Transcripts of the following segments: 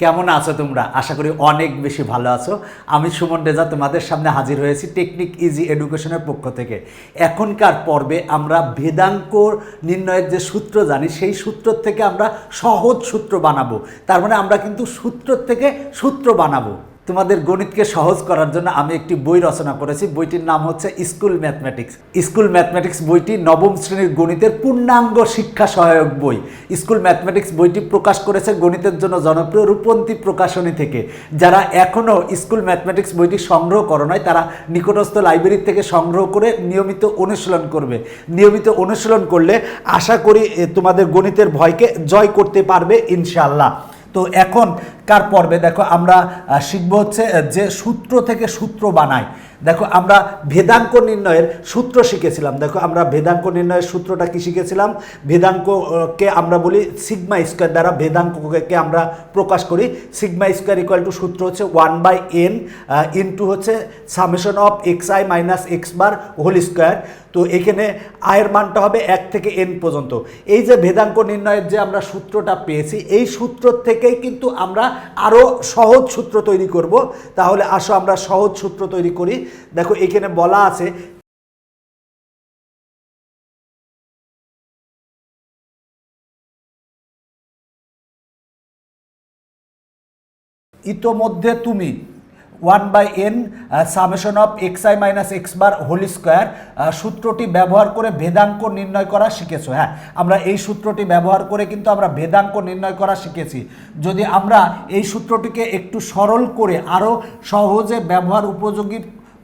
কেমন আছো তোমরা? আশা করি অনেক বেশি ভালো আছো। আমি সুমন রেজা, তোমাদের সামনে হাজির হয়েছি টেকনিক ইজি এডুকেশনের পক্ষ থেকে। এখনকার পর্বে আমরা ভেদাঙ্ক নির্ণয়ের যে সূত্র জানি, সেই সূত্র থেকে আমরা সহজ সূত্র বানাবো। তার মানে আমরা কিন্তু সূত্র থেকে সূত্র বানাবো। তোমাদের গণিতকে সহজ করার জন্য আমি একটি বই রচনা করেছি। বইটির নাম হচ্ছে স্কুল ম্যাথমেটিক্স। স্কুল ম্যাথমেটিক্স বইটি নবম শ্রেণির গণিতের পূর্ণাঙ্গ শিক্ষা সহায়ক বই। স্কুল ম্যাথমেটিক্স বইটি প্রকাশ করেছে গণিতের জন্য জনপ্রিয় রূপন্তী প্রকাশনী থেকে। যারা এখনও স্কুল ম্যাথমেটিক্স বইটি সংগ্রহ করো নয় তারা নিকটস্থ লাইব্রেরি থেকে সংগ্রহ করে নিয়মিত অনুশীলন করবে। নিয়মিত অনুশীলন করলে আশা করি তোমাদের গণিতের ভয়কে জয় করতে পারবে ইনশাল্লাহ তো এখন কার পর্বে দেখো আমরা শিখব হচ্ছে যে সূত্র থেকে সূত্র বানাই দেখো আমরা ভেদাঙ্ক নির্ণয়ের সূত্র শিখেছিলাম। দেখো আমরা ভেদাঙ্ক নির্ণয়ের সূত্রটা কি শিখেছিলাম? ভেদাঙ্ককে আমরা বলি সিগমা স্কোয়ার দ্বারা ভেদাঙ্ককে আমরা প্রকাশ করি। সিগমা স্কোয়ার ইকুয়াল টু সূত্র হচ্ছে ওয়ান বাই এন ইন্টু হচ্ছে summation of x i minus x bar whole square তো এখানে আয়ের মানটা হবে এক থেকে এন পর্যন্ত। এই যে ভেদাঙ্ক নির্ণয়ের যে আমরা সূত্রটা পেয়েছি, এই সূত্র থেকেই কিন্তু আমরা আরও সহজ সূত্র তৈরি করব। তাহলে আসো আমরা সহজ সূত্র তৈরি করি। দেখো এখানে বলা আছে ইতোমধ্যে তুমি one by n summation of x i minus x bar whole square. সূত্রটি ব্যবহার করে ভেদাঙ্ক নির্ণয় করা শিখেছো হ্যাঁ? আমরা এই সূত্রটি ব্যবহার করে কিন্তু আমরা ভেদাঙ্ক নির্ণয় করা শিখেছি। যদি আমরা এই সূত্রটিকে একটু সরল করে আরও সহজে ব্যবহার উপযোগী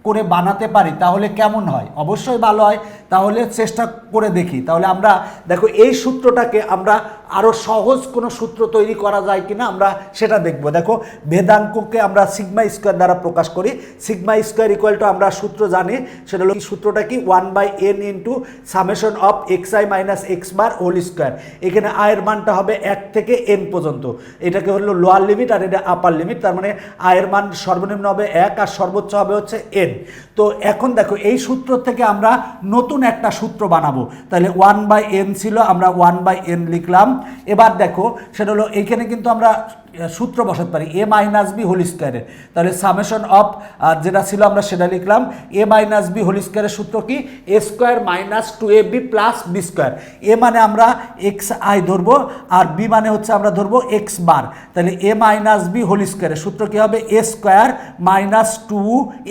করে বানাতে পারি, তাহলে কেমন হয়? অবশ্যই ভালো হয়। তাহলে চেষ্টা করে দেখি। তাহলে আমরা, দেখো, এই সূত্রটাকে আমরা আরও সহজ কোনো সূত্র তৈরি করা যায় কিনা আমরা সেটা দেখব। দেখো ভেদাঙ্ককে আমরা সিগমা স্কোয়ার দ্বারা প্রকাশ করি। সিগমা স্কোয়ার ইকুয়াল টু আমরা সূত্র জানি, সেটা হলো সূত্রটা কি? One by n into summation of x i minus x bar whole square এখানে আয়ের মানটা হবে এক থেকে এন পর্যন্ত। এটাকে হলো লোয়ার লিমিট আর এটা আপার লিমিট তার মানে আয়ের মান সর্বনিম্ন হবে এক আর সর্বোচ্চ হবে হচ্ছে এন তো এখন দেখো, এই সূত্র থেকে আমরা নতুন একটা সূত্র বানাবো। তাহলে ওয়ান বাই এন ছিল, আমরা ওয়ান বাই এন লিখলাম। এবার দেখো, সেটা হলো এইখানে কিন্তু আমরা সূত্র বসাতে পারি, এ মাইনাস বি হোল স্কোয়ারের তাহলে সামেশন অফ যেটা ছিল আমরা সেটা লিখলাম, এ মাইনাস বি হোল স্কোয়ারের সূত্র কি? A square minus two a b plus b square. A মানে আমরা এক্স আই ধরবো, আর বি মানে হচ্ছে আমরা ধরবো এক্স বার। তাহলে এ মাইনাস বি হোল স্কোয়ারের সূত্র কি হবে? A square minus two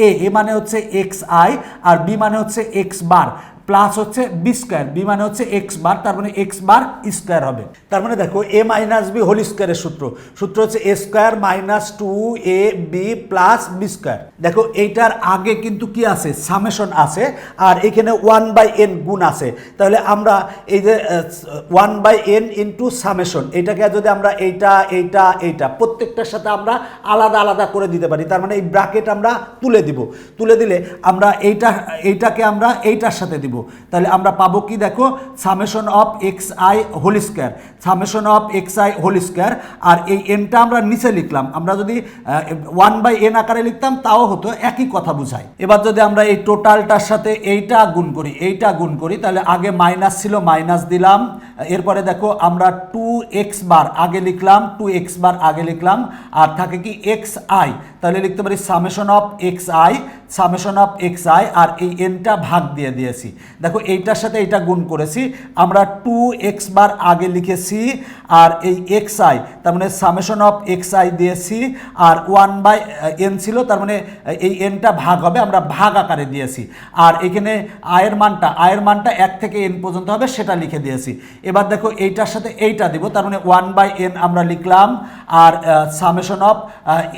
a. A মানে হচ্ছে এক্স আই, আর বি মানে হচ্ছে এক্স বার। প্লাস হচ্ছে বি স্কোয়ার বি মানে হচ্ছে এক্স বার, তার মানে এক্স বার স্কোয়ার হবে। তার মানে দেখো এ মাইনাস বি হোল স্কোয়ারের সূত্র। সূত্র হচ্ছে a square minus two a b plus b square দেখো, এইটার আগে কিন্তু কি আছে? সামেশন আছে, আর এখানে ওয়ান বাই এন গুণ আছে। তাহলে আমরা এই যে one by n into summation এটাকে যদি আমরা এইটা এইটা এইটা, প্রত্যেকটার সাথে আমরা আলাদা আলাদা করে দিতে পারি। তার মানে এই ব্রাকেট আমরা তুলে দিব। তুলে দিলে আমরা এইটা, এইটাকে আমরা এইটার সাথে দিব। তাহলে আমরা পাবো কি দেখো? Summation of x i whole square summation of x i whole square আর এই এনটা আমরা নিচে লিখলাম। আমরা যদি ওয়ান বাই এন আকারে লিখতাম, তাও হতো একই কথা বুঝায়। এবার যদি আমরা এই টোটালটার সাথে এইটা গুণ করি, এইটা গুণ করি, তাহলে আগে মাইনাস ছিল মাইনাস দিলাম। এরপরে দেখো, আমরা টু এক্স বার আগে লিখলাম টু এক্স বার আগে লিখলাম। আর থাকে কি এক্স আই তাহলে লিখতে পারি summation of x i summation of x i আর এই এনটা ভাগ দিয়ে দিয়েছি। দেখো এইটার সাথে এইটা গুণ করেছি, আমরা টু এক্স বার আগে লিখেছি আর এই এক্স আই তার মানে সামেশন অফ এক্স আই দিয়েছি আর ওয়ান বাই এন ছিল, তার মানে এই এনটা ভাগ হবে, আমরা ভাগ আকারে দিয়েছি। আর এখানে আয়ের মানটা আয়ের মানটা এক থেকে এন পর্যন্ত হবে, সেটা লিখে দিয়েছি। এবার দেখো এইটার সাথে এইটা দিব, তার মানে ওয়ান বাই এন আমরা লিখলাম আর summation of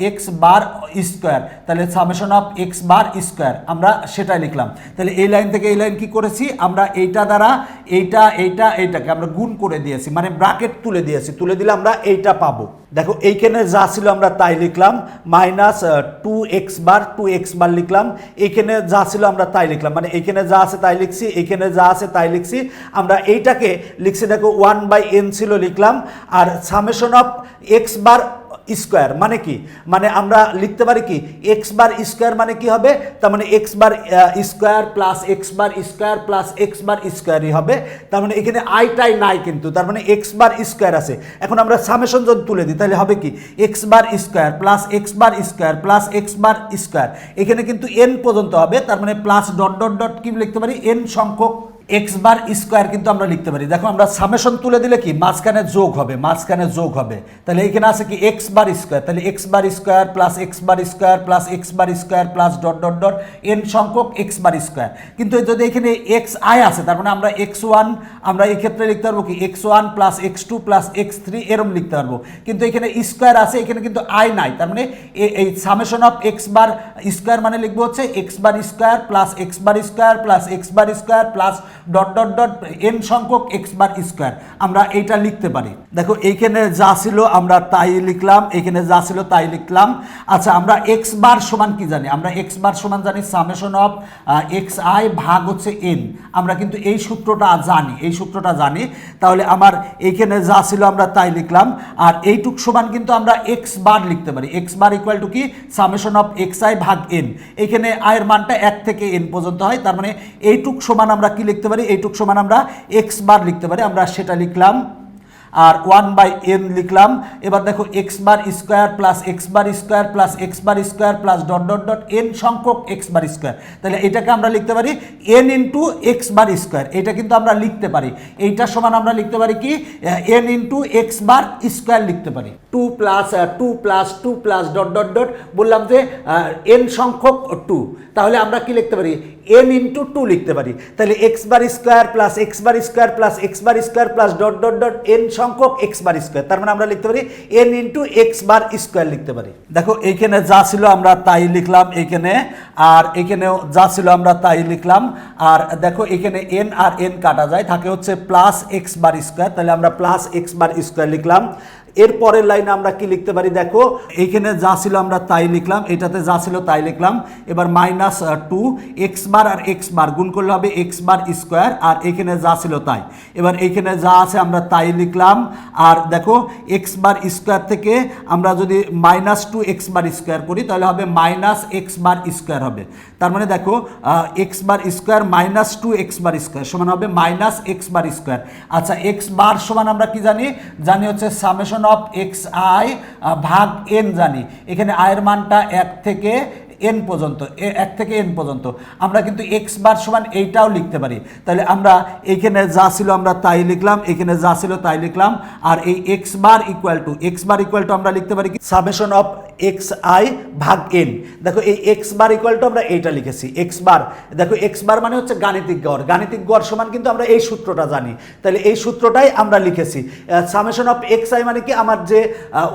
x bar square তাহলে summation of x bar square আমরা সেটাই লিখলাম। তাহলে এই লাইন থেকে এই লাইন কি করেছি? আমরা এইটা দ্বারা এইটা এইটা, এইটাকে আমরা গুণ করে দিয়েছি। মানে ব্রাকেট তুলে দিয়েছি। তুলে দিলে আমরা এইটা পাবো। দেখো, এইখানে যা ছিল আমরা তাই লিখলাম, minus two x bar two x bar লিখলাম, এইখানে যা ছিল আমরা তাই লিখলাম। মানে এইখানে যা আছে তাই লিখছি, এইখানে যা আছে তাই লিখছি। আমরা এইটাকে লিখছি, দেখো ওয়ান বাই এন ছিল লিখলাম, আর summation of x bar square মানে কি? মানে আমরা লিখতে পারি কি? এক্স বার স্কোয়ার মানে কি হবে? তার মানে x bar square plus x bar square plus x bar স্কোয়ারই হবে। তার মানে এখানে আইটাই নাই কিন্তু, তার মানে এক্স বার স্কোয়ার আছে। এখন আমরা সামেশন যদি তুলে দিই, তাহলে হবে কি? X bar square plus x bar square plus x bar square. এখানে কিন্তু এন পর্যন্ত হবে, তার মানে প্লাস ডট ডট ডট কি লিখতে পারি? এন সংখ্যক এক্স বার স্কোয়ার কিন্তু আমরা লিখতে পারি দেখো আমরা সামেশন তুলে দিলে কি মাঝখানে যোগ হবে মাঝখানে যোগ হবে তাহলে এখানে আছে কি এক্স বার স্কোয়ার তাহলে x bar square plus x bar square plus x bar square plus dot dot dot n সংখ্যক এক্স বার স্কোয়ার কিন্তু যদি এখানে এক্স আই আছে তার মানে আমরা এক্স ওয়ান আমরা এই ক্ষেত্রে লিখতে পারব কি x one plus x two plus x three এরম লিখতে পারব কিন্তু এখানে স্কোয়ার আছে এখানে কিন্তু আই নাই তার মানে এই summation of x bar square মানে লিখব হচ্ছে x bar square plus x bar square plus x bar square plus dot dot dot n সংখ্যক এক্স বার স্কোয়ার আমরা এইটা লিখতে পারি। দেখো, এইখানে যা ছিল আমরা তাই লিখলাম এখানে যা ছিল তাই লিখলাম। আচ্ছা আমরা এক্স বার সমান কি জানি? আমরা এক্স বার সমান জানি সামেশন অফ এক্স আই ভাগ হচ্ছে এন আমরা কিন্তু এই সূত্রটা জানি, এই সূত্রটা জানি। তাহলে আমার এইখানে যা ছিল আমরা তাই লিখলাম। আর এইটুক সমান কিন্তু আমরা এক্স বার লিখতে পারি। এক্স বার ইকুয়াল টু কি? সামেশন অফ এক্স আই ভাগ এন এখানে আয়ের মানটা এক থেকে এন পর্যন্ত হয়। তার মানে এইটুক সমান আমরা কি লিখতে পারি? এইটুক সমান আমরা এক্স বার লিখতে পারি। আমরা সেটা লিখলাম আর ওয়ান বাই এন লিখলাম। এবার দেখো x bar square plus x bar square plus x bar square plus dot dot dot n সংখ্যক এক্স বার স্কোয়ার তাহলে এটাকে আমরা লিখতে পারি n into x bar square এটা কিন্তু আমরা লিখতে পারি। এইটার সমান আমরা লিখতে পারি কি? N into x bar square লিখতে পারি। Two plus two plus two plus dot dot dot বললাম যে এন সংখ্যক টু তাহলে আমরা কি লিখতে পারি? এন ইন্টু টু লিখতে পারি। তাহলে x bar square plus x bar square plus x bar square plus dot dot dot n সংখ্যক এক্স বার স্কোয়ার তার মানে আমরা লিখতে পারি n into x bar square লিখতে পারি। দেখো এখানে যা ছিল আমরা তাই লিখলাম এখানে আর এখানেও যা ছিল আমরা তাই লিখলাম। আর দেখো এখানে এন আর এন কাটা যায়, থাকে হচ্ছে প্লাস এক্স বার স্কোয়ার তাহলে আমরা প্লাস এক্স বার স্কোয়ার লিখলাম। এর পরের লাইনে আমরা কি লিখতে পারি? দেখো এইখানে যা ছিল আমরা তাই লিখলাম, এটাতে যা ছিল তাই লিখলাম। এবার মাইনাস টু এক্স বার আর এক্স বার গুণ করলে হবে এক্স বার স্কোয়ার আর এখানে যা ছিল তাই। এবার এইখানে যা আছে আমরা তাই লিখলাম, আর দেখো এক্স বার স্কোয়ার থেকে আমরা যদি minus two x bar square করি, তাহলে হবে মাইনাস এক্স বার স্কোয়ার হবে। তার মানে দেখো x bar square minus two x bar square সমান হবে মাইনাস এক্স বার স্কোয়ার আচ্ছা এক্স বার সমান আমরা কি জানি? জানি হচ্ছে সামেশন অফ এক্স আই ভাগ এন জানি। এখানে আয়ের মানটা এক থেকে এন পর্যন্ত এক থেকে এন পর্যন্ত। আমরা কিন্তু এক্স বার সমান এইটাও লিখতে পারি। তাহলে আমরা এইখানে যা ছিল আমরা তাই লিখলাম, এখানে যা ছিল তাই লিখলাম। আর এই x bar equal to x bar equal to আমরা লিখতে পারি সামেশন অফ এক্স আই ভাগ এন দেখো এই এক্স বার ইকুয়াল টু আমরা এইটা লিখেছি এক্স বার দেখো এক্স বার মানে হচ্ছে গাণিতিক গড়। গাণিতিক গড় সমান কিন্তু আমরা এই সূত্রটা জানি। তাহলে এই সূত্রটাই আমরা লিখেছি। সামেশন অফ এক্স আই মানে কি? আমার যে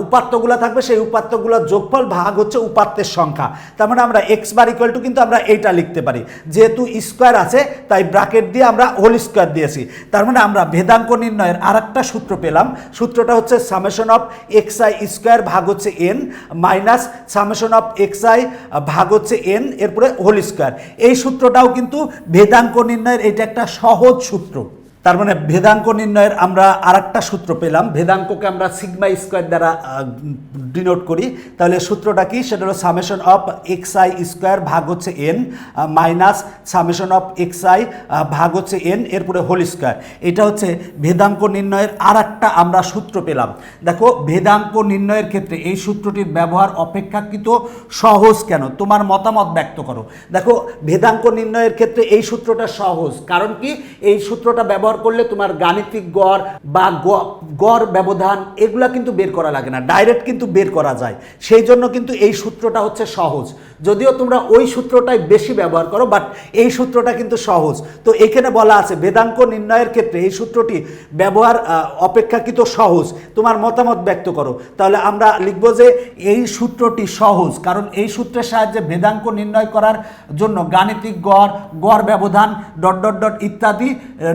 উপাত্তগুলো থাকবে, সেই উপাত্তগুলোর যোগফল ভাগ হচ্ছে উপাত্তের সংখ্যা। তার মানে আমরা এক্স বার ইকুয়াল টু কিন্তু আমরা এইটা লিখতে পারি। যেহেতু স্কোয়ার আছে, তাই ব্রাকেট দিয়ে আমরা হোল স্কোয়ার দিয়েছি। তার মানে আমরা ভেদাঙ্ক নির্ণয়ের আর সূত্র পেলাম। সূত্রটা হচ্ছে summation of x i square ভাগ হচ্ছে n minus summation of x i ভাগ হচ্ছে এন এরপরে হোল স্কোয়ার। এই সূত্রটাও কিন্তু ভেদাঙ্ক নির্ণয়ের এটা একটা সহজ সূত্র। তার মানে ভেদাঙ্ক নির্ণয়ের আমরা আর সূত্র পেলাম। ভেদাঙ্ককে আমরা সিগমা স্কোয়ার দ্বারা ডিনোট করি। তাহলে সূত্রটা কি? সেটা হলো summation of x i square ভাগ হচ্ছে n minus summation of x i ভাগ হচ্ছে এন এরপরে হোল স্কোয়ার এটা হচ্ছে ভেদাঙ্ক নির্ণয়ের আর আমরা সূত্র পেলাম। দেখো, ভেদাঙ্ক নির্ণয়ের ক্ষেত্রে এই সূত্রটির ব্যবহার অপেক্ষাকৃত সহজ কেন? তোমার মতামত ব্যক্ত করো। দেখো, ভেদাঙ্ক নির্ণয়ের ক্ষেত্রে এই সূত্রটা সহজ। কারণ কি? এই সূত্রটা ব্যবহার করলে তোমার গাণিতিক গড় বা গড় ব্যবধান, এগুলা কিন্তু বের করা লাগে না ডাইরেক্ট কিন্তু বের করা যায়। সেই জন্য কিন্তু এই সূত্রটা হচ্ছে সহজ। যদিও তোমরা ওই সূত্রটাই বেশি ব্যবহার করো বাট এই সূত্রটা কিন্তু সহজ। তো এখানে বলা আছে, বেদাঙ্ক নির্ণয়ের ক্ষেত্রে এই সূত্রটি ব্যবহার অপেক্ষাকৃত সহজ। তোমার মতামত ব্যক্ত করো। তাহলে আমরা লিখব যে এই সূত্রটি সহজ, কারণ এই সূত্রের সাহায্যে বেদাঙ্ক নির্ণয় করার জন্য গাণিতিক গড় গড় ব্যবধান ডট ডট ডট ইত্যাদি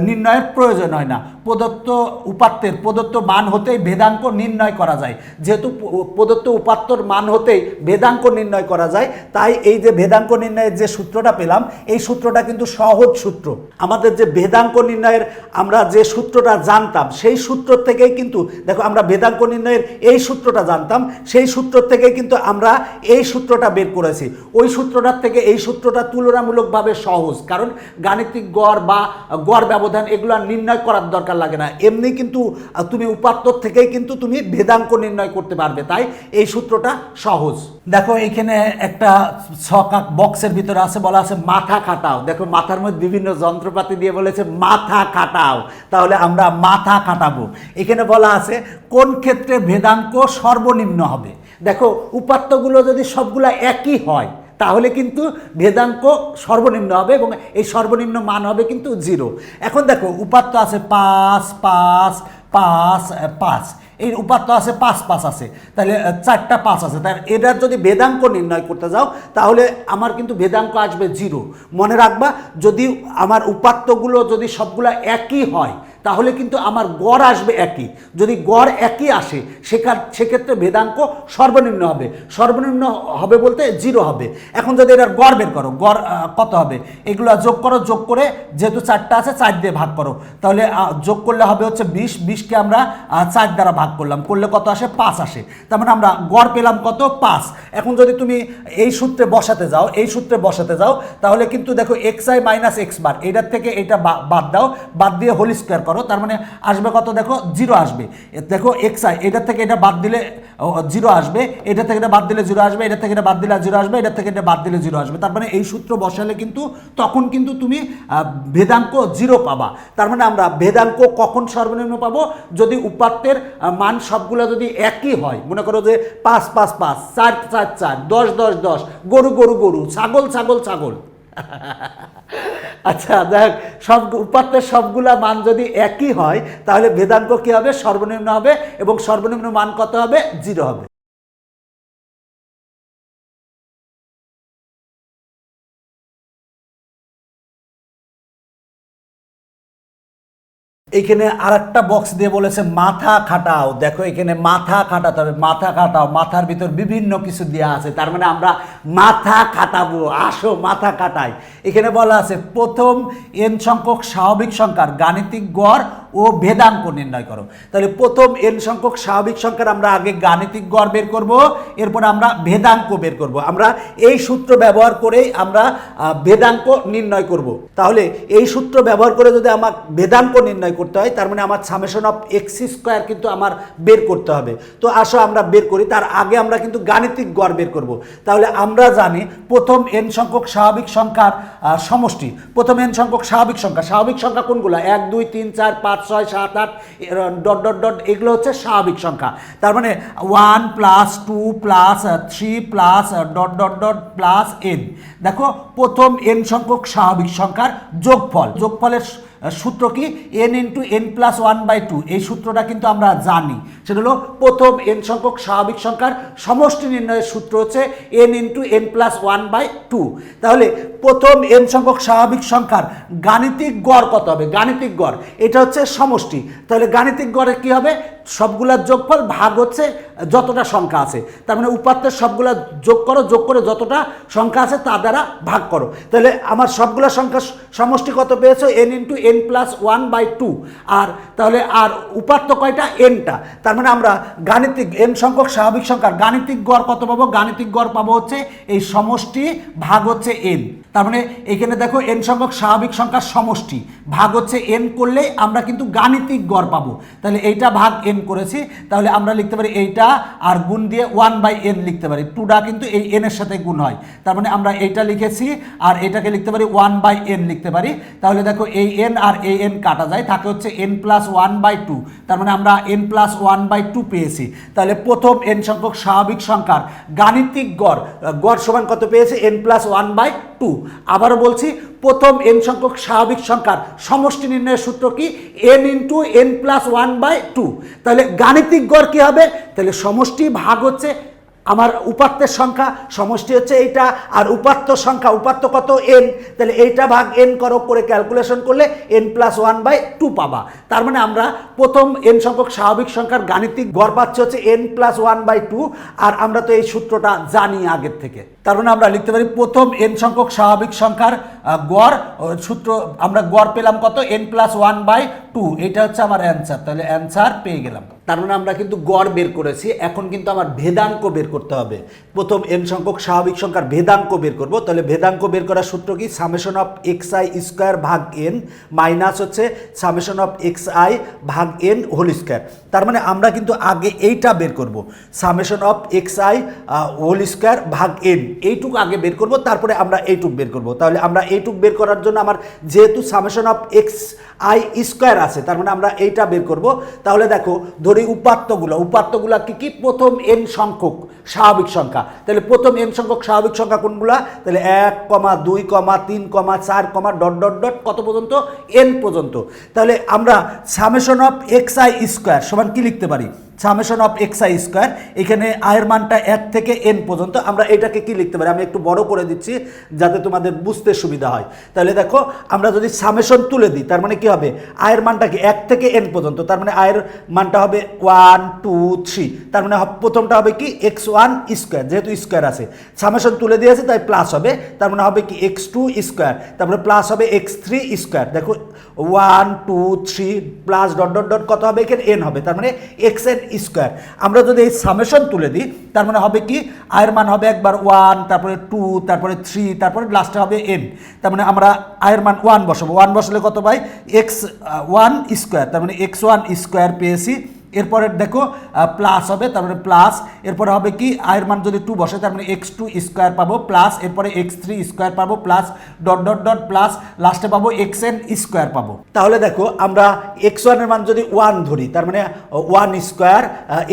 নির্ণয়ের প্রয়োজন হয় না। প্রদত্ত উপাত্তের, প্রদত্ত মান হতেই ভেদাঙ্ক নির্ণয় করা যায়। যেহেতু প্রদত্ত উপাত্তর মান হতেই ভেদাঙ্ক নির্ণয় করা যায়, তাই এই যে ভেদাঙ্ক নির্ণয়ের যে সূত্রটা পেলাম, এই সূত্রটা কিন্তু সহজ সূত্র। আমাদের যে ভেদাঙ্ক নির্ণয়ের আমরা যে সূত্রটা জানতাম, সেই সূত্র থেকেই কিন্তু, দেখো আমরা ভেদাঙ্ক নির্ণয়ের এই সূত্রটা জানতাম, সেই সূত্র থেকে কিন্তু আমরা এই সূত্রটা বের করেছি। ওই সূত্রটার থেকে এই সূত্রটা তুলনামূলকভাবে সহজ, কারণ গাণিতিক গড় বা গড় ব্যবধান এগুলো নির্ণয় করার দরকার লাগে না। এমনি কিন্তু তুমি উপাত্ত থেকেই কিন্তু তুমি ভেদাঙ্ক নির্ণয় করতে পারবে, তাই এই সূত্রটা সহজ। দেখো, এখানে একটা ছকাক বক্সের ভিতরে আছে, বলা আছে মাথা খাটাও। দেখো, মাথার মধ্যে বিভিন্ন যন্ত্রপাতি দিয়ে বলেছে মাথা খাটাও। তাহলে আমরা মাথা খাটাবো। এখানে বলা আছে, কোন ক্ষেত্রে ভেদাঙ্ক সর্বনিম্ন হবে? দেখো, উপাত্তগুলো যদি সবগুলা একই হয় তাহলে কিন্তু ভেদাঙ্ক সর্বনিম্ন হবে এবং এই সর্বনিম্ন মান হবে কিন্তু জিরো। এখন দেখো, উপাত্ত আছে পাঁচ পাঁচ পাঁচ পাঁচ। এই উপাত্ত আছে পাঁচ পাঁচ আছে। তাহলে চারটা পাঁচ আছে। তার এটার যদি ভেদাঙ্ক নির্ণয় করতে যাও, তাহলে আমার কিন্তু ভেদাঙ্ক আসবে জিরো। মনে রাখবা, যদি আমার উপাত্তগুলো যদি সবগুলো একই হয় তাহলে কিন্তু আমার গড় আসবে একই। যদি গড় একই আসে, সেখান সেক্ষেত্রে ভেদাঙ্ক সর্বনিম্ন হবে। সর্বনিম্ন হবে বলতে জিরো হবে। এখন যদি এটার গড় বের করো, গড় কত হবে? এগুলো যোগ করো, যোগ করে যেহেতু চারটা আছে, চার দিয়ে ভাগ করো। তাহলে যোগ করলে হবে হচ্ছে বিশ। বিশকে আমরা চার দ্বারা ভাগ করলাম। করলে কত আসে? পাঁচ আসে। তার মানে আমরা গড় পেলাম কত? পাঁচ। এখন যদি তুমি এই সূত্রে বসাতে যাও, এই সূত্রে বসাতে যাও, তাহলে কিন্তু দেখো x i minus x bar এটার থেকে এটা বাদ দাও। বাদ দিয়ে হোল স্কোয়ার করো। তার মানে আসবে কত দেখো? জিরো আসবে। দেখো এক্স আই এটার থেকে এটা বাদ দিলে জিরো আসবে এটা থেকে এটা বাদ দিলে জিরো আসবে এটা থেকে এটা বাদ দিলে জিরো আসবে এটা থেকে এটা বাদ দিলে জিরো আসবে। তার মানে এই সূত্র বসালে কিন্তু তখন কিন্তু তুমি ভেদাঙ্ক জিরো পাবা। তার মানে আমরা ভেদাঙ্ক কখন সর্বনিম্ন পাবো? যদি উপাত্তের মান সবগুলো যদি একই হয়, মনে করো যে পাঁচ পাঁচ পাঁচ, চার চার চার, দশ দশ দশ, গরু গরু গরু, ছাগল ছাগল ছাগল। আচ্ছা দেখ, সব উপাত্তের সবগুলা মান যদি একই হয়, তাহলে ভেদাঙ্ক কি হবে? সর্বনিম্ন হবে এবং সর্বনিম্ন মান কত হবে? জিরো হবে। এখানে আর একটা বক্স দিয়ে বলেছে, মাথা খাটাও। দেখো, এখানে মাথা খাটাতে হবে, মাথা খাটাও। মাথার ভিতর বিভিন্ন কিছু দেওয়া আছে। তার মানে আমরা মাথা খাটাবো। আসো, মাথা খাটাই। এখানে বলা আছে, প্রথম এন সংখ্যক স্বাভাবিক সংখ্যার গাণিতিক গড় ও ভেদাঙ্ক নির্ণয় করো। তাহলে প্রথম এন সংখ্যক স্বাভাবিক সংখ্যার আমরা আগে গাণিতিক গড় বের করব, এরপর আমরা ভেদাঙ্ক বের করব। আমরা এই সূত্র ব্যবহার করেই আমরা ভেদাঙ্ক নির্ণয় করব। তাহলে এই সূত্র ব্যবহার করে যদি আমার ভেদাঙ্ক নির্ণয় করতে হয়, তার মানে আমার সামেশন অফ এক্স স্কোয়ার কিন্তু আমার বের করতে হবে। তো আসো আমরা বের করি, তার আগে আমরা কিন্তু গাণিতিক গড় বের করব। তাহলে আমরা জানি প্রথম এন সংখ্যক স্বাভাবিক সংখ্যার সমষ্টি। প্রথম এন সংখ্যক স্বাভাবিক সংখ্যা স্বাভাবিক সংখ্যা কোনগুলো? এক, দুই, তিন, চার, পাঁচ, ছয়, সাত, আট ডট ডট ডট, এগুলো হচ্ছে স্বাভাবিক সংখ্যা। তার মানে one plus two plus three plus dot dot dot plus n দেখো, প্রথম এন সংখ্যক স্বাভাবিক সংখ্যার যোগফল, যোগফলের সূত্র কি? N into n plus one by two এই সূত্রটা কিন্তু আমরা জানি। সেটা হলো প্রথম এন সংখ্যক স্বাভাবিক সংখ্যার সমষ্টি নির্ণয়ের সূত্র হচ্ছে n into n plus one by two তাহলে প্রথম এন সংখ্যক স্বাভাবিক সংখ্যার গাণিতিক গড় কত হবে? গাণিতিক গড়। এটা হচ্ছে সমষ্টি। তাহলে গাণিতিক গড়ে কি হবে? সবগুলার যোগফল ভাগ হচ্ছে যতটা সংখ্যা আছে। তার মানে উপাত্তের সবগুলা যোগ করো, যোগ করে যতটা সংখ্যা আছে তা দ্বারা ভাগ করো। তাহলে আমার সবগুলা সংখ্যা সমষ্টি কত পেয়েছ? N into n plus one by two আর তাহলে, আর উপাত্ত কয়টা? এনটা তার মানে আমরা গাণিতিক এন সংখ্যক স্বাভাবিক সংখ্যা গাণিতিক গড় কত পাবো? গাণিতিক গড় পাবো হচ্ছে এই সমষ্টি ভাগ হচ্ছে এন তার মানে এখানে দেখো এন সংখ্যক স্বাভাবিক সংখ্যার সমষ্টি। ভাগ হচ্ছে এন করলে আমরা কিন্তু গাণিতিক গড় পাবো। তাহলে এইটা ভাগ এন করেছি, তাহলে আমরা লিখতে পারি এইটা আর গুণ দিয়ে ওয়ান বাই এন লিখতে পারি। টুটা কিন্তু এই এনের সাথে গুণ হয়। তার মানে আমরা এইটা লিখেছি আর এটাকে লিখতে পারি ওয়ান বাই এন লিখতে পারি। তাহলে দেখো এই এন আর এই এন কাটা যায়, থাকে হচ্ছে n plus one by two তার মানে আমরা n plus one by two পেয়েছি। তাহলে প্রথম এন সংখ্যক স্বাভাবিক সংখ্যার গাণিতিক গড় গড় সমান কত পেয়েছে? N plus one by two আবারও বলছি, প্রথম এন সংখ্যক স্বাভাবিক সংখ্যার সমষ্টি নির্ণয়ের সূত্র কি? N into n plus one by two তাহলে গাণিতিক গড় কি হবে? তাহলে সমষ্টি ভাগ হচ্ছে আমার উপাত্তের সংখ্যা, সমষ্টি হচ্ছে এইটা, আর উপাত্ত সংখ্যা, উপাত্ত কত? এন তাহলে এইটা ভাগ এন করো, করে ক্যালকুলেশন করলে n plus one by two পাবা। তার মানে আমরা প্রথম এন সংখ্যক স্বাভাবিক সংখ্যার গাণিতিক গড় পাচ্ছি হচ্ছে n plus one by two আর আমরা তো এই সূত্রটা জানি আগের থেকে। তার মানে আমরা লিখতে পারি প্রথম এন সংখ্যক স্বাভাবিক সংখ্যার গড় সূত্র, আমরা গড় পেলাম কত? N plus one by two এটা হচ্ছে আমার অ্যান্সার তাহলে অ্যান্সার পেয়ে গেলাম। তার মানে আমরা কিন্তু গড় বের করেছি। এখন কিন্তু আমার ভেদাঙ্ক বের করতে হবে। প্রথম এন সংখ্যক স্বাভাবিক সংখ্যার ভেদাঙ্ক বের করব। তাহলে ভেদাঙ্ক বের করার সূত্র কি? Summation of x i square ভাগ এন মাইনাস হচ্ছে সামেশন অফ এক্স আই ভাগ এন হোল স্কোয়ার তার মানে আমরা কিন্তু আগে এইটা বের করব। Summation of x i whole square ভাগ এন এইটুকু আগে বের করব, তারপরে আমরা এইটুক বের করব। তাহলে আমরা এইটুক বের করার জন্য আমার যেহেতু summation of x i square আছে, তার মানে আমরা এইটা বের করব। তাহলে দেখো, ধরি উপাত্তগুলো। উপাত্তগুলো কি কি? প্রথম এন সংখ্যক, স্বাভাবিক সংখ্যা। তাহলে প্রথম এন সংখ্যক, স্বাভাবিক সংখ্যা কোনগুলা? তাহলে এক কমা দুই কমা তিন কমা চার কমা ডট ডট ডট, কত পর্যন্ত? এন পর্যন্ত। তাহলে আমরা summation of x i square সমান কি লিখতে পারি? Summation of x i square এখানে আয়ের মানটা এক থেকে এন পর্যন্ত, আমরা এটাকে কি লিখতে পারি? আমি একটু বড় করে দিচ্ছি যাতে তোমাদের বুঝতে সুবিধা হয়। তাহলে দেখো, আমরা যদি সামেশন তুলে দিই, তার মানে কি হবে? আয়ের মানটা কি এক থেকে এন পর্যন্ত, তার মানে আয়ের মানটা হবে ওয়ান টু থ্রি তার মানে প্রথমটা হবে কি? এক্স ওয়ান স্কোয়ার যেহেতু স্কোয়ার আছে। সামেশন তুলে দিয়েছে, তাই প্লাস হবে। তার মানে হবে কি? এক্স টু স্কোয়ার তারপরে প্লাস হবে এক্স থ্রি স্কোয়ার দেখো one two three plus dot dot dot কত হবে? এখানে এন হবে। তার মানে এক্স এন স্কোয়ার। আমরা যদি এই সামেশন তুলে দিই, তার মানে হবে কি? আয়ের মান হবে একবার ওয়ান, তারপরে টু, তারপরে থ্রি, তারপরে লাস্টে হবে এন তার মানে আমরা আয়ের মান ওয়ান বসাবো। ওয়ান বসালে কত পাই এক্স ওয়ান স্কোয়ার। তার মানে এক্স ওয়ান স্কোয়ার পেয়েছি। এরপরে দেখো প্লাস হবে তারপরে প্লাস এরপরে হবে কি, আয়ের মান যদি টু বসে, তার মানে এক্স টু স্কোয়ার পাবো প্লাস এরপরে এক্স থ্রি স্কোয়ার পাবো plus dot dot dot plus লাস্টে পাবো এক্স এন স্কোয়ার পাবো। তাহলে দেখো, আমরা এক্স ওয়ানের মান যদি ওয়ান ধরি, তার মানে ওয়ান স্কোয়ার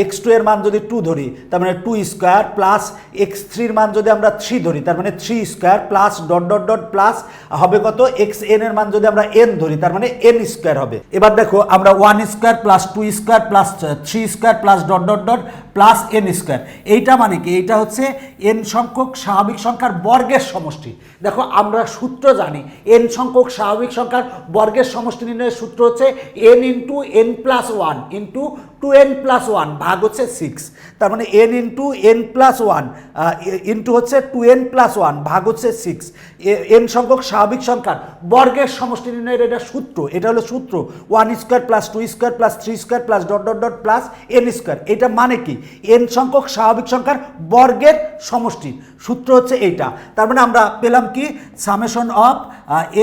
এক্স টু এর মান যদি টু ধরি, তার মানে টু স্কোয়ার প্লাস এক্স থ্রির মান যদি আমরা থ্রি ধরি, তার মানে three square plus dot dot dot plus হবে কত? এক্স এন এর মান যদি আমরা এন ধরি, তার মানে এন স্কোয়ার হবে। এবার দেখো, আমরা one square plus two square plus three square plus dot dot dot plus n square. এইটা মানে কি? এইটা হচ্ছে এন সংখ্যক স্বাভাবিক সংখ্যার বর্গের সমষ্টি। দেখো, আমরা সূত্র জানি এন সংখ্যক স্বাভাবিক সংখ্যার বর্গের সমষ্টি নির্ণয়ের সূত্র হচ্ছে n into n plus one into two n plus one ভাগ হচ্ছে সিক্স তার মানে n into n plus one into হচ্ছে টু এন প্লাস ওয়ান ভাগ হচ্ছে সিক্স এন সংখ্যক স্বাভাবিক সংখ্যার বর্গের সমষ্টি নির্ণয়ের এটা সূত্র, এটা হলো সূত্র। One square plus two square plus three square plus dot dot dot plus n square এটা মানে কি? এন সংখ্যক স্বাভাবিক সংখ্যার বর্গের সমষ্টি। সূত্র হচ্ছে এইটা। তার মানে আমরা পেলাম কি? Summation of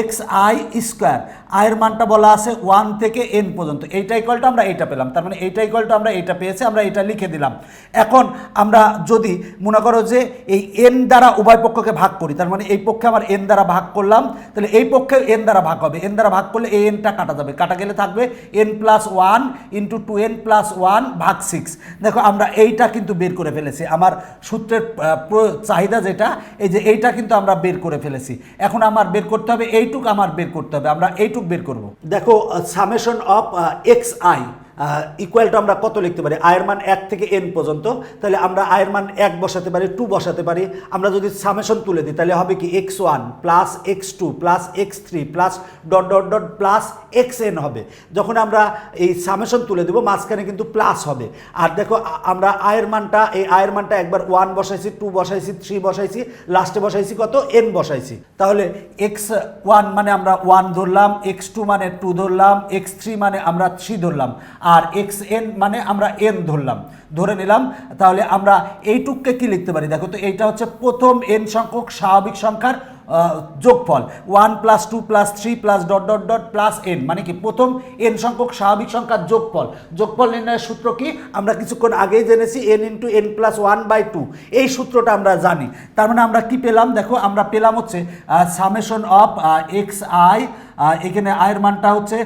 x i square আয়ের মানটা বলা আছে ওয়ান থেকে এন পর্যন্ত। এইটা ইকলটা আমরা এইটা পেলাম। তার মানে এইটা ইকলটা আমরা এইটা পেয়েছি, আমরা এটা লিখে দিলাম। এখন আমরা যদি মনে করো যে এই এন দ্বারা উভয় পক্ষকে ভাগ করি, তার মানে এই পক্ষে আমার এন দ্বারা ভাগ করলাম, তাহলে এই পক্ষে এন দ্বারা ভাগ হবে। এন দ্বারা ভাগ করলে এই এনটা কাটা যাবে। কাটা গেলে থাকবে n plus one into two n plus one ভাগ সিক্স দেখো, আমরা এইটা কিন্তু বের করে ফেলেছি। আমার সূত্রের চাহিদা যেটা, এই যে এইটা কিন্তু আমরা বের করে ফেলেছি। এখন আমার বের করতে হবে, এইটুক আমার বের করতে হবে। আমরা এইটুক বের করব। দেখো সামেশন অফ এক্স আই ইকুয়ালটা আমরা কত লিখতে পারি? আয়ের মান এক থেকে এন পর্যন্ত। তাহলে আমরা আয়ের মান এক বসাতে পারি টু বসাতে পারি। আমরা যদি সামেশন তুলে দিই, তাহলে হবে কি? X one plus x two plus x three plus dot dot dot plus x n হবে। যখন আমরা এই সামেশন তুলে দেবো, মাঝখানে কিন্তু প্লাস হবে। আর দেখো আমরা আয়ের মানটা, এই আয়ের মানটা একবার ওয়ান বসাইছি টু বসাইছি থ্রি বসাইছি লাস্টে বসাইছি কত? এন বসাইছি। তাহলে এক্স ওয়ান মানে আমরা ওয়ান ধরলাম এক্স টু মানে টু ধরলাম এক্স থ্রি মানে আমরা থ্রি ধরলাম। আর এক্স এন মানে আমরা এন ধরলাম। ধরে নিলাম, তাহলে আমরা এইটুককে কি লিখতে পারি? দেখো তো, এইটা হচ্ছে প্রথম এন সংখ্যক স্বাভাবিক সংখ্যার যোগফল। One plus two plus three plus dot dot dot plus n মানে কি? প্রথম এন সংখ্যক স্বাভাবিক সংখ্যার যোগফল। যোগফল নির্ণয়ের সূত্র কি? আমরা কিছুক্ষণ আগেই জেনেছি n into n plus one by two এই সূত্রটা আমরা জানি। তার মানে আমরা কি পেলাম? দেখো, আমরা পেলাম হচ্ছে সামেশন অফ এক্স আই এখানে আয়ের মানটা হচ্ছে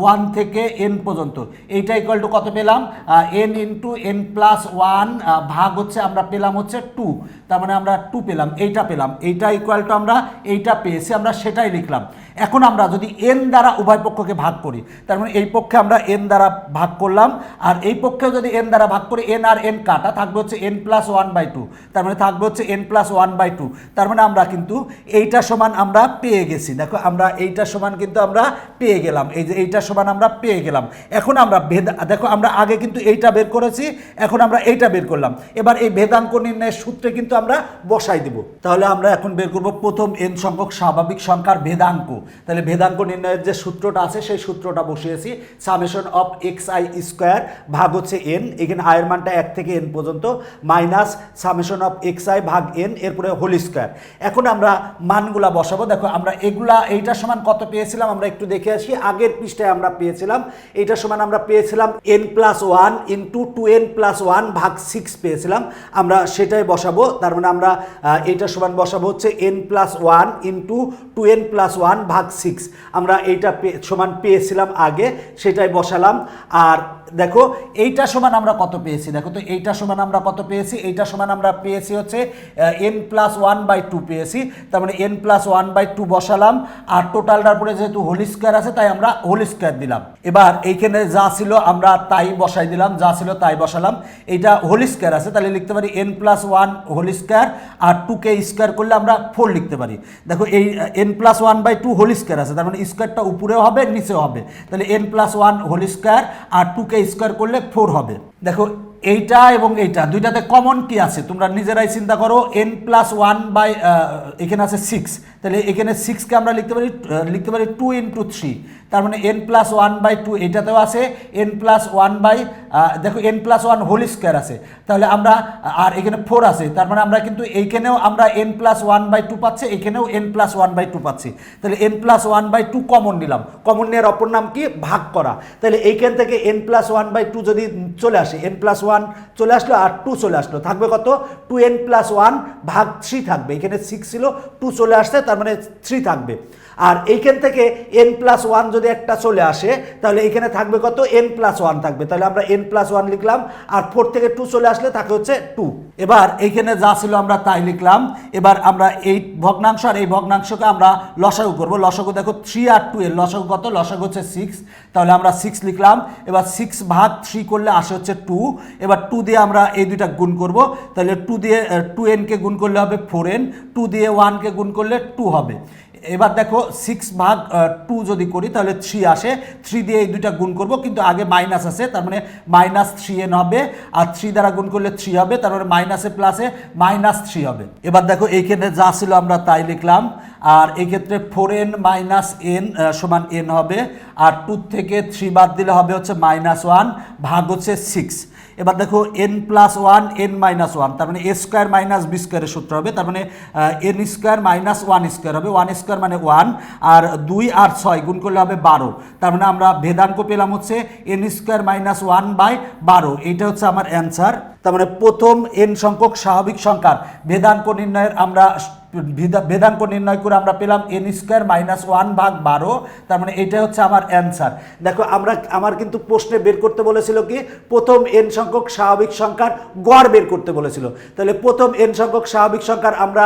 ওয়ান থেকে এন পর্যন্ত। এইটা ইকুয়াল টু কত পেলাম? N into n plus one ভাগ হচ্ছে আমরা পেলাম হচ্ছে টু তার মানে আমরা টু পেলাম, এইটা পেলাম। এইটা ইকুয়াল টু আমরা, এইটা পেয়েছি, আমরা সেটাই লিখলাম। এখন আমরা যদি এন দ্বারা উভয় পক্ষকে ভাগ করি, তার মানে এই পক্ষে আমরা এন দ্বারা ভাগ করলাম, আর এই পক্ষে যদি এন দ্বারা ভাগ করি এন আর এন কাটা, থাকবে হচ্ছে n plus one by two তার মানে থাকবে হচ্ছে n plus one by two তার মানে আমরা কিন্তু এইটা সমান আমরা পেয়ে গেছি। দেখো, আমরা এইটা সমান কিন্তু আমরা পেয়ে গেলাম, এই যে এইটা সমান আমরা পেয়ে গেলাম। এখন আমরা ভেদ, দেখো, আমরা আগে কিন্তু এইটা বের করেছি, এখন আমরা এইটা বের করলাম। এবার এই ভেদাঙ্ক নির্ণয়ের সূত্রে কিন্তু আমরা বসাই দেব। তাহলে আমরা এখন বের করব প্রথম এন সংখ্যক স্বাভাবিক সংখ্যার ভেদাঙ্ক। তাহলে ভেদাঙ্ক নির্ণয়ের যে সূত্রটা আছে সেই সূত্রটা বসিয়েছি। Summation of x i square ভাগ হচ্ছে এন এখানে আয়ের মানটা এক থেকে এন পর্যন্ত minus summation of x i ভাগ এন এরপরে হোল স্কোয়ার। এখন আমরা মানগুলা বসাবো। দেখো আমরা এগুলা এইটা সমান কত পেয়েছিলাম? আমরা একটু দেখে আসি। আগের পৃষ্ঠায় আমরা পেয়েছিলাম এইটা সমান আমরা পেয়েছিলাম n plus one into two n plus one ভাগ সিক্স পেয়েছিলাম। আমরা সেটাই বসাবো। তার মানে আমরা আহ, এইটা সমান বসাবো হচ্ছে n plus one into two n plus one ভাগ সিক্স আমরা এইটা সমান পেয়েছিলাম আগে সেটাই বসালাম। আর দেখো, এইটা সমান আমরা কত পেয়েছি? দেখো তো, এইটা সমান আমরা কত পেয়েছি? এইটা সমান আমরা পেয়েছি হচ্ছে n plus one by two পেয়েছি। তার মানে n plus one by two বসালাম। আর টোটালটার পরে যেহেতু হোল স্কোয়ার আছে, তাই আমরা হোল স্কোয়ার দিলাম। এবার এইখানে যা ছিল আমরা তাই বসাই দিলাম। যা ছিল তাই বসালাম। এইটা হোল স্কোয়ার আছে, তাহলে লিখতে পারি n plus one whole square আর টুকে স্কোয়ার করলে আমরা ফোর লিখতে পারি। দেখো, এই n plus one by two whole square আছে, তার মানে স্কোয়ারটা উপরেও হবে, নিচেও হবে। তাহলে n plus one whole square আর টুকে স্কোয়ার করলে ফোর হবে। দেখো, এইটা এবং এইটা, দুইটাতে কমন কি আছে? তোমরা নিজেরাই চিন্তা করো এন প্লাস ওয়ান বাই এখানে আছে সিক্স তাহলে এখানে সিক্সকে আমরা লিখতে পারি লিখতে পারি টু ইন্টু থ্রি তার মানে n plus one by two এইটাতেও আছে এন প্লাস ওয়ান বাই দেখো n plus one whole square আছে। তাহলে আমরা আর এখানে ফোর আছে, তার মানে আমরা কিন্তু এইখানেও আমরা n plus one by two পাচ্ছি এখানেও n plus one by two পাচ্ছি। তাহলে n plus one by two common নিলাম। কমন নেওয়ার অপর নাম কি? ভাগ করা। তাহলে এইখান থেকে n plus one by two যদি চলে আসে এন প্লাস ওয়ান চলে আসলো আর টু চলে আসলো, থাকবে কত? টু এন প্লাস ওয়ান ভাগ থ্রি থাকবে। এখানে সিক্স ছিল টু চলে আসছে, তার মানে থ্রি থাকবে। আর এইখান থেকে এন প্লাস ওয়ান যদি একটা চলে আসে, তাহলে এখানে থাকবে কত? এন প্লাস ওয়ান থাকবে। তাহলে আমরা এন প্লাস ওয়ান লিখলাম, আর ফোর থেকে টু চলে আসলে থাকে হচ্ছে টু এবার এইখানে যা ছিল আমরা তাই লিখলাম। এবার আমরা এই ভগ্নাংশ আর এই ভগ্নাংশকে আমরা লসাগু করব। লসাগু দেখো থ্রি আর টু এর লসাগু কত? লসাগু হচ্ছে সিক্স তাহলে আমরা সিক্স লিখলাম। এবার সিক্স ভাগ থ্রি করলে আসে হচ্ছে টু এবার টু দিয়ে আমরা এই দুইটা গুণ করব। তাহলে টু দিয়ে টু এনকে গুণ করলে হবে ফোর এন টু দিয়ে ওয়ানকে গুণ করলে টু হবে। এবার দেখো সিক্স ভাগ টু যদি করি, তাহলে থ্রি আসে। থ্রি দিয়ে এই দুইটা গুণ করব, কিন্তু আগে মাইনাস আছে, তার মানে মাইনাস থ্রি এন হবে আর থ্রি দ্বারা গুণ করলে থ্রি হবে, তার মানে মাইনাসে প্লাসে মাইনাস থ্রি হবে। এবার দেখো এইখানে যা ছিল আমরা তাই লিখলাম। আর এই ক্ষেত্রে ফোর এন মাইনাস এন সমান এন হবে। আর টু থেকে থ্রি বাদ দিলে হবে হচ্ছে মাইনাস ওয়ান ভাগ হচ্ছে সিক্স এবার দেখো n plus one n minus one তার মানে এ স্কোয়ার মাইনাস বি স্কোয়ারের সূত্র হবে। তার মানে n square minus one square হবে। ওয়ান স্কোয়ার মানে ওয়ান আর দুই আর ছয় গুণ করলে হবে বারো। তার মানে আমরা ভেদাঙ্ক পেলাম হচ্ছে n square minus one by বারো। এইটা হচ্ছে আমার অ্যান্সার তার মানে প্রথম এন সংখ্যক স্বাভাবিক সংখ্যার ভেদাঙ্ক নির্ণয়ের আমরা ভেদাঙ্ক নির্ণয় করে আমরা পেলাম এন স্কোয়ার মাইনাস ওয়ান ভাগ বারো। তার মানে এটাই হচ্ছে আমার অ্যান্সার দেখো, আমরা, আমার কিন্তু প্রশ্নে বের করতে বলেছিল কি? প্রথম এন সংখ্যক স্বাভাবিক সংখ্যার গড় বের করতে বলেছিল। তাহলে প্রথম এন সংখ্যক স্বাভাবিক সংখ্যার আমরা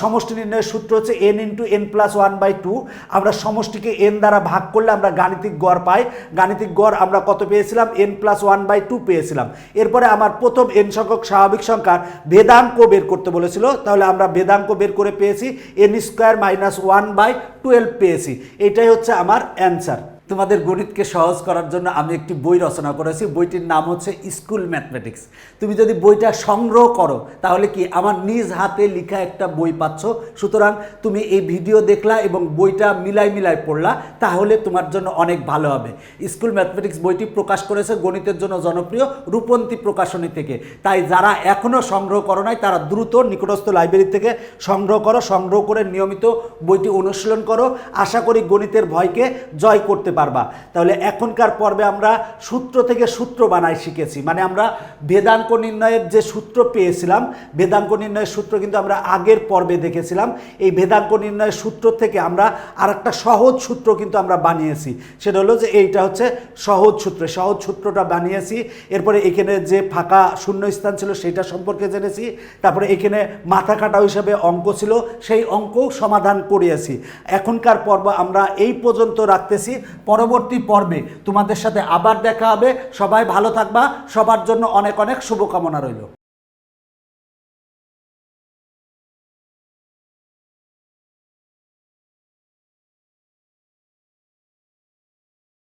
সমষ্টি নির্ণয়ের সূত্র হচ্ছে n into n plus one by two আমরা সমষ্টিকে এন দ্বারা ভাগ করলে আমরা গাণিতিক গড় পাই। গাণিতিক গড় আমরা কত পেয়েছিলাম? N plus one by two পেয়েছিলাম। এরপরে আমার প্রথম এন সংখ্যক স্বাভাবিক সংখ্যার ভেদাঙ্ক বের করতে বলেছিল। তাহলে আমরা ভেদাঙ্ক বের করে পেয়েছি n square minus one by twelve পেয়েছি। এটাই হচ্ছে আমার অ্যান্সার তোমাদের গণিতকে সহজ করার জন্য আমি একটি বই রচনা করেছি। বইটির নাম হচ্ছে স্কুল ম্যাথমেটিক্স। তুমি যদি বইটা সংগ্রহ করো, তাহলে কি আমার নিজ হাতে লেখা একটা বই পাচ্ছ? সুতরাং তুমি এই ভিডিও দেখলা এবং বইটা মিলাই মিলাই পড়লা, তাহলে তোমার জন্য অনেক ভালো হবে। স্কুল ম্যাথমেটিক্স বইটি প্রকাশ করেছে গণিতের জন্য জনপ্রিয় রূপন্তী প্রকাশনী থেকে। তাই যারা এখনও সংগ্রহ করো নাই, তারা দ্রুত নিকটস্থ লাইব্রেরি থেকে সংগ্রহ করো, সংগ্রহ করে নিয়মিত বইটি অনুশীলন করো। আশা করি গণিতের ভয়কে জয় করতে পারবা। তাহলে এখনকার পর্বে আমরা সূত্র থেকে সূত্র বানাই শিখেছি। মানে আমরা বেদাঙ্ক নির্ণয়ের যে সূত্র পেয়েছিলাম, বেদাঙ্ক নির্ণয়ের সূত্র কিন্তু আমরা আগের পর্বে দেখেছিলাম। এই বেদাঙ্ক নির্ণয়ের সূত্র থেকে আমরা আর একটা সহজ সূত্র কিন্তু আমরা বানিয়েছি। সেটা হলো যে এইটা হচ্ছে সহজ সূত্র। সহজ সূত্রটা বানিয়েছি। এরপরে এখানে যে ফাঁকা শূন্য স্থান ছিল সেটা সম্পর্কে জেনেছি। তারপরে এখানে মাথা কাটা হিসাবে অঙ্ক ছিল, সেই অঙ্কও সমাধান করিয়েছি। এখনকার পর্ব আমরা এই পর্যন্ত রাখতেছি। পরবর্তী পর্বে তোমাদের সাথে আবার দেখা হবে। সবাই ভালো থাকবা। সবার জন্য অনেক অনেক শুভকামনা রইল।